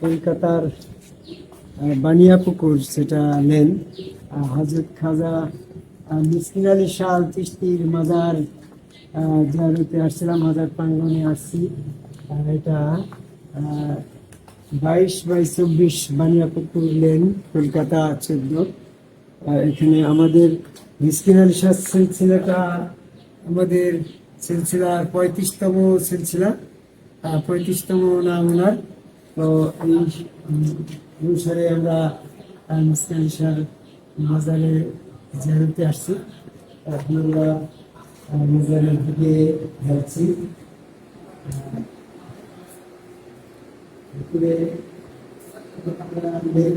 কলকাতার বানিয়াপুকুর সেটা লেন হজরত খাজা মিসকিন আলী শাহ চিস্তির মাজার আহ, জিয়ারতে আসছিলাম মাজার প্রাঙ্গনে আসছি। এটা বাইশ বাই চব্বিশ বানিয়াপুকুর লেন কলকাতা চোদ্দ। এখানে আমাদের মিসকিন আলী শাহ সিলসিলাটা আমাদের সিলসিলার পঁয়ত্রিশতম সিলসিলা পঁয়ত্রিশতম নাম ওনার। তো এই অনুসারে আমরা আহ, মিসকিন মাজারে জিয়ারতে আসছি। আমরা মাজারের দিকে যাচ্ছি। আমরা lake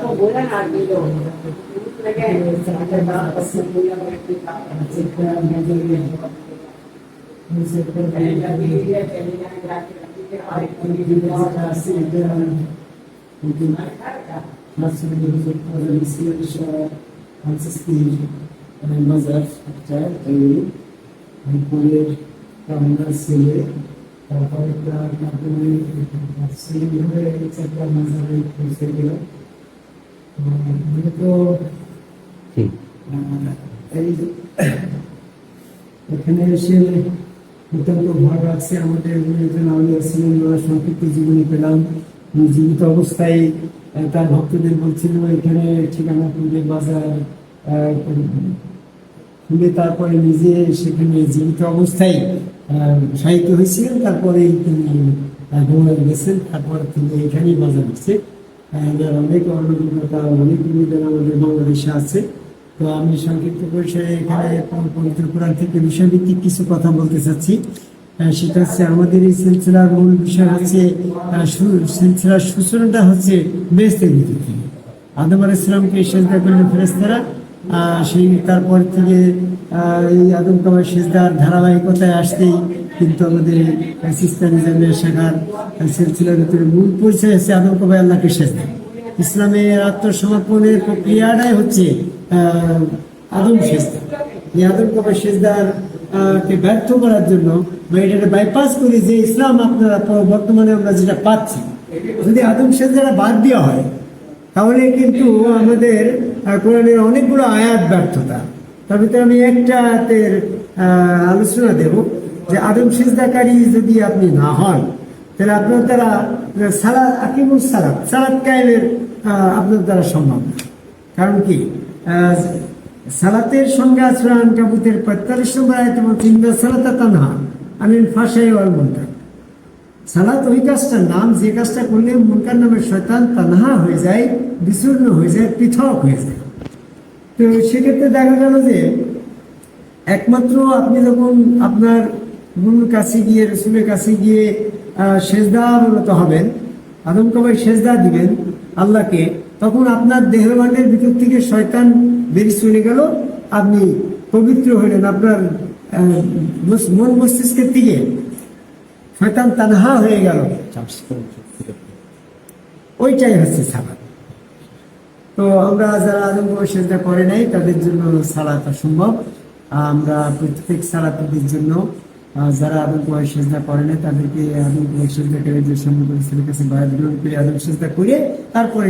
तो बोला ना आदमी लोग उस में क्या তারপরে তার মাধ্যমে পৌঁছে গেল এই এখানে এসে অত্যন্ত ভালো লাগছে আমাদের একজন আউলিয়া ছিলেন ওনার সংক্ষিপ্ত জীবনী পেলাম জীবিত অবস্থায় তার ভক্তদের বলছিল এখানে ঠিকানা খুঁজে বাজার খুলে তারপরে নিজে সেখানে জীবিত অবস্থায় সাহিত্য হয়েছিলেন। তারপরে তিনি গেছেন। তারপর তিনি এখানেই বাজার হচ্ছে অনেক অভিজ্ঞতা অনেক নিবেদন আমাদের বাংলাদেশে আছে। তো আমি সংক্ষিপ্ত পরিসরে এখানে পবিত্র কোরআন থেকে বিষয়ভিত্তিক কিছু কথা বলতে চাচ্ছি। সেটা হচ্ছে আমাদের এই সিলসিলার মূল বিষয় হচ্ছে সিলসিলার সূচনাটা হচ্ছে বেস্তের ভিতর থেকে। আদম আল ইসলামকে সেজদা করলেন ফেরেস্তারা সেই তারপর থেকে এই আদম কামার সেজদার ধারাবাহিকতায় আসতেই কিন্তু আমাদের সিস্তানিজমের শাখার সিলসিলার ভিতরে মূল পরিচয় হচ্ছে আদমকামাই আল্লাহকে সেজদা। ইসলামের আত্মসমর্পণের প্রক্রিয়াটাই হচ্ছে আদম সেজদা। এই আদম কামার সেজদার কে ব্যর্থ করার জন্য বা এটাকে বাইপাস করে যে ইসলাম আপনারা বর্তমানে আমরা যেটা পাচ্ছি। যদি আদম সেজদাটা বাদ দেওয়া হয় তাহলে কিন্তু আমাদের কোরআনের অনেকগুলো আয়াত ব্যর্থতা। তার ভিতরে আমি একটা আয়াতের আলোচনা দেব, যে আদম সিজদাকারী যদি আপনি না হন, তাহলে আপনার দ্বারা সালাদ আকিমুল সালাদ সালাদ কায়েমের আপনার দ্বারা সম্ভব না। কারণ কি? সালাতের সঙ্গে আসরান কাবুতের পঁয়তাল্লিশ নম্বর আয়তে তিনবার সালাতা তানহা আনিল ফাঁসাই ওয়াল মুনকার। সালাত ওই কাজটার নাম যে কাজটা করলে মুনকার নামের শয়তান তানহা হয়ে যায়, বিচূর্ণ হয়ে যায়, পৃথক হয়ে যায়। তো সেক্ষেত্রে দেখা গেল যে একমাত্র আপনি যখন আপনার গুরুর কাছে গিয়ে, রসুলের কাছে গিয়ে সেজদা মূলত হবেন, আদম কবাই সেজদা দিবেন আল্লাহকে, তখন আপনার দেহবানের ভিতর থেকে শয়তান বেরিয়ে চলে গেল, আপনি পবিত্র হলেন আপনার মন মস্তিষ্কের থেকে। শয়তান তানহা হয়ে গেল। ওইটাই হচ্ছে সালাদ তো আমরা যারা আদম সেজদা করে নাই, তাদের জন্য সালাত অসম্ভব। আমরা প্রত্যেক সালাতের জন্য যারা আদম কুমার সেজদা করে নাই, তাদেরকে আদম কুমার সেজদা করে যে সম্মুখ কাছে বায়াত করে আদম সেজদা করে তারপরে